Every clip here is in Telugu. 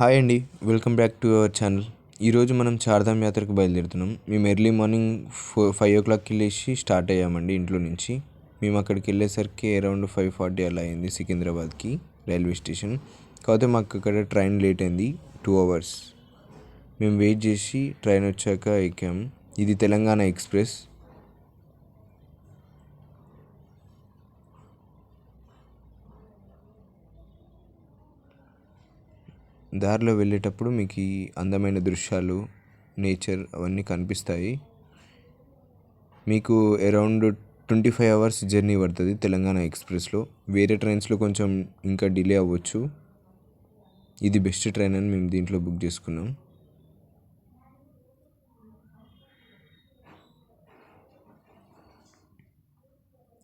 హాయ్ అండి welcome back to our channel. ఈరోజు మనం చార్ధామ్ యాత్రకు బయలుదేరుతున్నాం. మేము ఎర్లీ మార్నింగ్ ఫో ఫైవ్ ఓ క్లాక్కి వెళ్ళేసి స్టార్ట్ అయ్యామండి ఇంట్లో నుంచి. మేము అక్కడికి వెళ్ళేసరికి అరౌండ్ ఫైవ్ ఫార్టీ అలా అయింది సికింద్రాబాద్కి రైల్వే స్టేషన్. కాకపోతే మాకు అక్కడ ట్రైన్ లేట్ అయింది టూ అవర్స్. మేము వెయిట్ చేసి ట్రైన్ వచ్చాక ఎక్కాం. ఇది తెలంగాణ ఎక్స్ప్రెస్. దారిలో వెళ్ళేటప్పుడు మీకు ఈ అందమైన దృశ్యాలు నేచర్ అవన్నీ కనిపిస్తాయి. మీకు around twenty five hours journey పడుతుంది తెలంగాణ ఎక్స్ప్రెస్లో. వేరే ట్రైన్స్లో కొంచెం ఇంకా డిలే అవ్వచ్చు. ఇది బెస్ట్ ట్రైన్ అని మేము దీంట్లో బుక్ చేసుకున్నాం.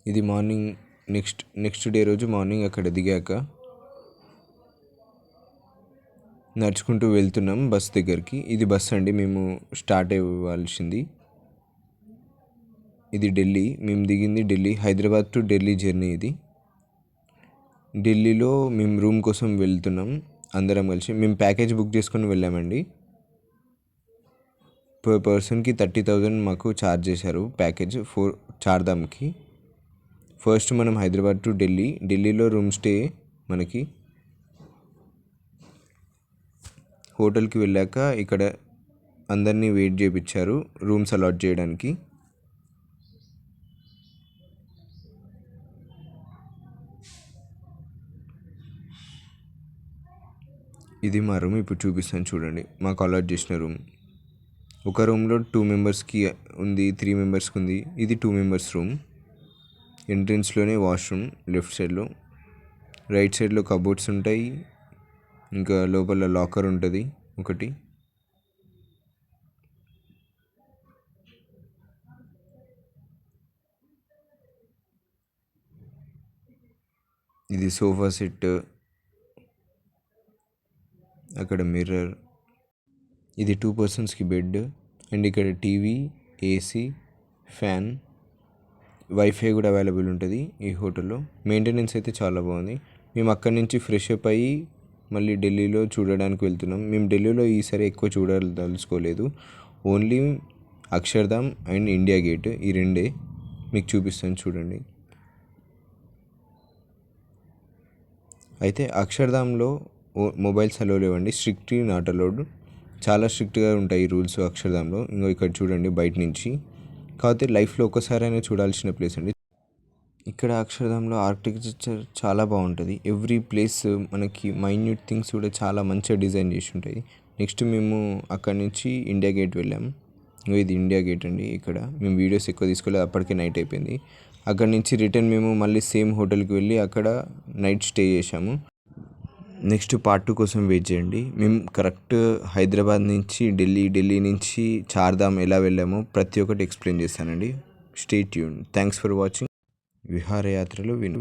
ఇది మార్నింగ్ నెక్స్ట్ నెక్స్ట్ డే రోజు మార్నింగ్ అక్కడ దిగాక నడుచుకుంటూ వెళ్తున్నాం బస్ దగ్గరికి. ఇది బస్ అండి మేము స్టార్ట్ అవ్వాల్సింది. ఇది ఢిల్లీ మేము దిగింది ఢిల్లీ హైదరాబాద్ టు ఢిల్లీ జర్నీ ఇది. ఢిల్లీలో మేము రూమ్ కోసం వెళ్తున్నాం అందరం కలిసి. మేము ప్యాకేజ్ బుక్ చేసుకొని వెళ్ళామండి. పర్ పర్సన్కి థర్టీ థౌజండ్ మాకు ఛార్జ్ చేశారు ప్యాకేజ్ ఫోర్ చార్ధామ్కి. ఫస్ట్ మనం హైదరాబాద్ టు ఢిల్లీ. ఢిల్లీలో రూమ్ స్టే మనకి హోటల్కి వెళ్ళాక ఇక్కడ అందరినీ వెయిట్ చేయించారు రూమ్స్ అలాట్ చేయడానికి. ఇది మా రూమ్ ఇప్పుడు చూపిస్తాను చూడండి. మాకు అలాట్ చేసిన రూమ్. ఒక రూమ్లో టూ మెంబర్స్కి ఉంది త్రీ మెంబర్స్కి ఉంది. ఇది టూ మెంబర్స్ రూమ్. ఎంట్రన్స్లోనే వాష్రూమ్ లెఫ్ట్ సైడ్లో. రైట్ సైడ్లో కబోర్డ్స్ ఉంటాయి ఇంకా లోపల లాకర్ ఉంటుంది ఒకటి. ఇది సోఫా సెట్. అక్కడ మిర్రర్. ఇది టూ పర్సన్స్కి బెడ్. అండ్ ఇక్కడ టీవీ ఏసీ ఫ్యాన్ వైఫై కూడా అవైలబుల్ ఉంటుంది ఈ హోటల్లో. మెయింటెనెన్స్ అయితే చాలా బాగుంది. మేము అక్కడి నుంచి ఫ్రెష్ అప్ అయ్యి మళ్ళీ ఢిల్లీలో చూడడానికి వెళ్తున్నాం. మేము ఢిల్లీలో ఈసారి ఎక్కువ చూడదలుచుకోలేదు. Only Akshardham and India Gate ఈ రెండే మీకు చూపిస్తాను చూడండి. అయితే అక్షర్ధామ్లో మొబైల్స్ అలో లేవండి. Strictly not allowed. చాలా స్ట్రిక్ట్గా ఉంటాయి రూల్స్ అక్షర్ధామ్లో. ఇంకో ఇక్కడ చూడండి బయట నుంచి. కాకపోతే లైఫ్లో ఒక్కసారైనా చూడాల్సిన ప్లేస్ అండి. ఇక్కడ అక్షరధాంలో ఆర్కిటెక్చర్ చాలా బాగుంటుంది. ఎవ్రీ ప్లేస్ మనకి మైన్యూట్ థింగ్స్ కూడా చాలా మంచిగా డిజైన్ చేసి ఉంటాయి. నెక్స్ట్ మేము అక్కడి నుంచి ఇండియా గేట్ వెళ్ళాం. ఇది ఇండియా గేట్ అండి ఇక్కడ. మేము వీడియోస్ ఎక్కువ తీసుకోలేదు అప్పటికే నైట్ అయిపోయింది. అక్కడి నుంచి రిటర్న్ మేము మళ్ళీ సేమ్ హోటల్కి వెళ్ళి అక్కడ నైట్ స్టే చేసాము నెక్స్ట్ పార్ట్ టూ కోసం వెయిట్ చేయండి. మేము కరెక్ట్ హైదరాబాద్ నుంచి ఢిల్లీ ఢిల్లీ నుంచి చార్ధామ్ ఎలా వెళ్ళామో ప్రతి ఒక్కటి ఎక్స్ప్లెయిన్ చేస్తానండి. Stay tune thanks for watching. విహారయాత్రలు విను.